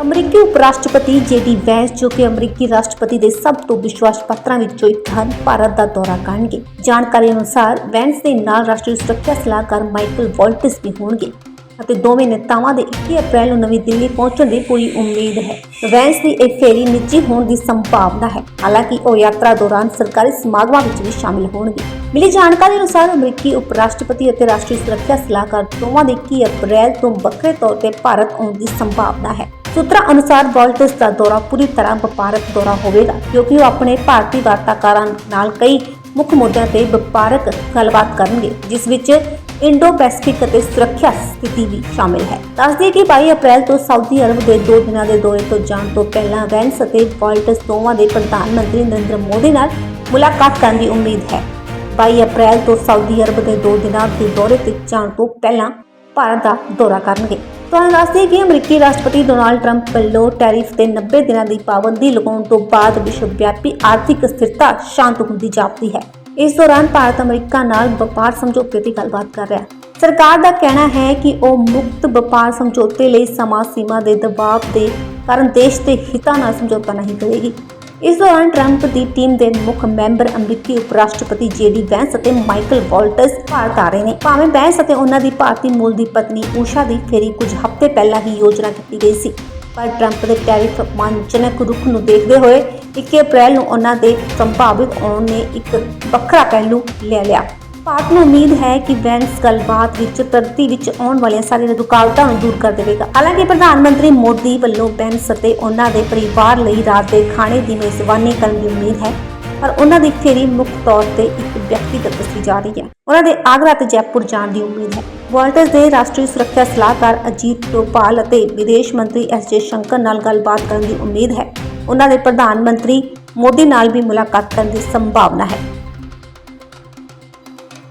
ਅਮਰੀਕੀ ਉਪ ਰਾਸ਼ਟਰਪਤੀ ਜੇਡੀ ਵੈਂਸ, ਜੋ ਕਿ ਅਮਰੀਕੀ ਰਾਸ਼ਟਰਪਤੀ ਦੇ ਸਭ ਤੋਂ ਵਿਸ਼ਵਾਸ ਪਾਤਰਾਂ ਵਿੱਚੋਂ ਇੱਕ ਹਨ, ਭਾਰਤ ਦਾ ਦੌਰਾ ਕਰਨਗੇ। ਜਾਣਕਾਰੀ ਅਨੁਸਾਰ ਵੈਂਸ ਦੇ ਨਾਲ ਰਾਸ਼ਟਰੀ ਸੁਰੱਖਿਆ ਸਲਾਹਕਾਰ ਮਾਈਕਲ ਵਾਲਟਸ ਵੀ ਹੋਣਗੇ। ਅਤੇ ਦੋਵੇਂ ਨੇਤਾਵਾਂ ਦੇ 21 ਅਪ੍ਰੈਲ ਨੂੰ ਨਵੀਂ ਦਿੱਲੀ ਪਹੁੰਚਣ ਦੀ ਪੂਰੀ ਉਮੀਦ ਹੈ। ਵੈਂਸ ਦੀ ਇਹ ਫੇਰੀ ਨਿੱਜੀ ਹੋਣ ਦੀ ਸੰਭਾਵਨਾ ਹੈ। ਹਾਲਾਂਕਿ ਉਹ ਯਾਤਰਾ ਦੌਰਾਨ ਸਰਕਾਰੀ ਸਮਾਗਮਾਂ ਵਿੱਚ ਵੀ ਸ਼ਾਮਿਲ ਹੋਣਗੇ। ਮਿਲੀ ਜਾਣਕਾਰੀ ਅਨੁਸਾਰ ਅਮਰੀਕੀ ਉਪ ਰਾਸ਼ਟਰਪਤੀ ਅਤੇ ਰਾਸ਼ਟਰੀ ਸੁਰੱਖਿਆ ਸਲਾਹਕਾਰ ਦੋਵਾਂ ਦੇ 21 ਅਪ੍ਰੈਲ ਤੋਂ ਵੱਖਰੇ ਤੌਰ ਤੇ ਭਾਰਤ ਆਉਣ ਦੀ ਸੰਭਾਵਨਾ ਹੈ। ਸੂਤਰਾਂ ਅਨੁਸਾਰ ਵਾਲਟਸ ਦਾ ਦੌਰਾ ਪੂਰੀ ਤਰ੍ਹਾਂ ਵਪਾਰਕ ਦੌਰਾ ਹੋਵੇਗਾ, ਕਿਉਂਕਿ ਉਹ ਆਪਣੇ ਭਾਰਤੀ ਵਾਰਤਾਕਾਰਾਂ ਨਾਲ ਕਈ ਮੁੱਖ ਮੁੱਦਿਆਂ ਤੇ ਵਪਾਰਕ ਗੱਲਬਾਤ ਕਰਨਗੇ, ਜਿਸ ਵਿੱਚ ਇੰਡੋ ਪੈਸੀਫਿਕ ਅਤੇ ਸੁਰੱਖਿਆ ਸਥਿਤੀ ਵੀ ਸ਼ਾਮਿਲ ਹੈ। ਦੱਸ ਕਿ 22 ਅਪ੍ਰੈਲ ਤੋਂ ਸਾਊਦੀ ਅਰਬ ਦੇ 2 ਦਿਨਾਂ ਦੇ ਦੌਰੇ ਤੋਂ ਜਾਣ ਤੋਂ ਪਹਿਲਾਂ ਵੈਂਸ ਅਤੇ ਵਾਲਟਸ ਦੋਵਾਂ ਦੇ ਪ੍ਰਧਾਨ ਮੰਤਰੀ ਨਰਿੰਦਰ ਮੋਦੀ ਨਾਲ ਮੁਲਾਕਾਤ ਕਰਨ ਦੀ ਉਮੀਦ ਹੈ। 22 ਅਪ੍ਰੈਲ ਤੋਂ ਸਾਊਦੀ ਅਰਬ ਦੇ 2 ਦਿਨਾਂ ਦੇ ਦੌਰੇ ਤੇ ਜਾਣ ਤੋਂ ਪਹਿਲਾਂ ਭਾਰਤ ਦਾ ਦੌਰਾ ਕਰਨਗੇ। ਤੁਹਾਨੂੰ ਦੱਸ ਦਈਏ ਕਿ ਅਮਰੀਕੀ ਰਾਸ਼ਟਰਪਤੀ ਡੋਨਾਲਡ ਟਰੰਪ ਵੱਲੋਂ ਟੈਰਿਫ ਤੇ 90 ਦਿਨਾਂ ਦੀ ਪਾਬੰਦੀ ਲਗਾਉਣ ਤੋਂ ਬਾਅਦ ਵਿਸ਼ਵ ਵਿਆਪੀ ਆਰਥਿਕ ਸਥਿਰਤਾ ਸ਼ਾਂਤ ਹੁੰਦੀ ਜਾਪਦੀ ਹੈ। ਇਸ ਦੌਰਾਨ ਭਾਰਤ ਅਮਰੀਕਾ ਨਾਲ ਵਪਾਰ ਸਮਝੌਤੇ ਦੀ ਗੱਲਬਾਤ ਕਰ ਰਿਹਾ ਹੈ। ਸਰਕਾਰ ਦਾ ਕਹਿਣਾ ਹੈ ਕਿ ਉਹ ਮੁਕਤ ਵਪਾਰ ਸਮਝੌਤੇ ਲਈ ਸਮਾਂ ਸੀਮਾ ਦੇ ਦਬਾਅ ਦੇ ਕਾਰਨ ਦੇਸ਼ ਦੇ ਹਿੱਤਾਂ ਨਾਲ ਸਮਝੌਤਾ ਨਹੀਂ ਕਰੇਗੀ। ਇਸ ਦੌਰਾਨ ਟਰੰਪ ਦੀ ਟੀਮ ਦੇ ਮੁੱਖ ਮੈਂਬਰ ਅਮਰੀਕੀ ਉਪ ਰਾਸ਼ਟਰਪਤੀ ਜੇਡੀ ਵੈਂਸ ਅਤੇ ਮਾਈਕਲ ਵਾਲਟਸ ਭਾਰਤ ਆ ਰਹੇ ਨੇ। ਭਾਵੇਂ ਵੈਂਸ ਅਤੇ ਉਹਨਾਂ ਦੀ ਭਾਰਤੀ ਮੂਲ ਦੀ ਪਤਨੀ ਊਸ਼ਾ ਦੀ ਫੇਰੀ ਕੁਝ ਹਫ਼ਤੇ ਪਹਿਲਾਂ ਹੀ ਯੋਜਨਾ ਕੀਤੀ ਗਈ ਸੀ, ਪਰ ਟਰੰਪ ਦੇ ਟੈਰਿਫ ਅਪਮਾਨਜਨਕ ਰੁਖ ਨੂੰ ਦੇਖਦੇ ਹੋਏ 21 ਅਪ੍ਰੈਲ ਨੂੰ ਉਹਨਾਂ ਦੇ ਸੰਭਾਵਿਤ ਆਉਣ ਨੇ ਇੱਕ ਵੱਖਰਾ ਪਹਿਲੂ ਲੈ ਲਿਆ। ਭਾਰਤ ਨੂੰ ਉਮੀਦ ਹੈ ਕਿ ਵੈਂਸ ਗੱਲਬਾਤ ਵਿੱਚ ਪ੍ਰਗਤੀ ਵਿੱਚ ਆਉਣ ਵਾਲੀਆਂ ਸਾਰੀਆਂ ਰੁਕਾਵਟਾਂ ਨੂੰ ਦੂਰ ਕਰ ਦੇਵੇਗਾ। ਹਾਲਾਂਕਿ ਪ੍ਰਧਾਨ ਮੰਤਰੀ ਮੋਦੀ ਵੱਲੋਂ ਵੈਂਸ ਅਤੇ ਉਹਨਾਂ ਦੇ ਪਰਿਵਾਰ ਲਈ ਰਾਤ ਦੇ ਖਾਣੇ ਦੀ ਮੇਜ਼ਬਾਨੀ ਕਰਨ ਦੀ ਉਮੀਦ ਹੈ, ਪਰ ਉਹਨਾਂ ਦੀ ਫੇਰੀ ਮੁੱਖ ਤੌਰ ਤੇ ਇੱਕ ਵਿਅਕਤੀਗਤ ਦੱਸੀ ਜਾ ਰਹੀ ਹੈ। ਉਹਨਾਂ ਦੇ ਆਗਰਾ ਤੇ ਜੈਪੁਰ ਜਾਣ ਦੀ ਉਮੀਦ ਹੈ। ਵਾਲਟਸ ਦੇ ਰਾਸ਼ਟਰੀ ਸੁਰੱਖਿਆ ਸਲਾਹਕਾਰ ਅਜੀਤ ਡੋਪਾਲ ਅਤੇ ਵਿਦੇਸ਼ ਮੰਤਰੀ ਐਸ ਜੇ ਸ਼ੰਕਰ ਨਾਲ ਗੱਲਬਾਤ ਕਰਨ ਦੀ ਉਮੀਦ ਹੈ। ਉਹਨਾਂ ਦੇ ਪ੍ਰਧਾਨ ਮੰਤਰੀ ਮੋਦੀ ਨਾਲ ਵੀ ਮੁਲਾਕਾਤ ਕਰਨ ਦੀ ਸੰਭਾਵਨਾ ਹੈ।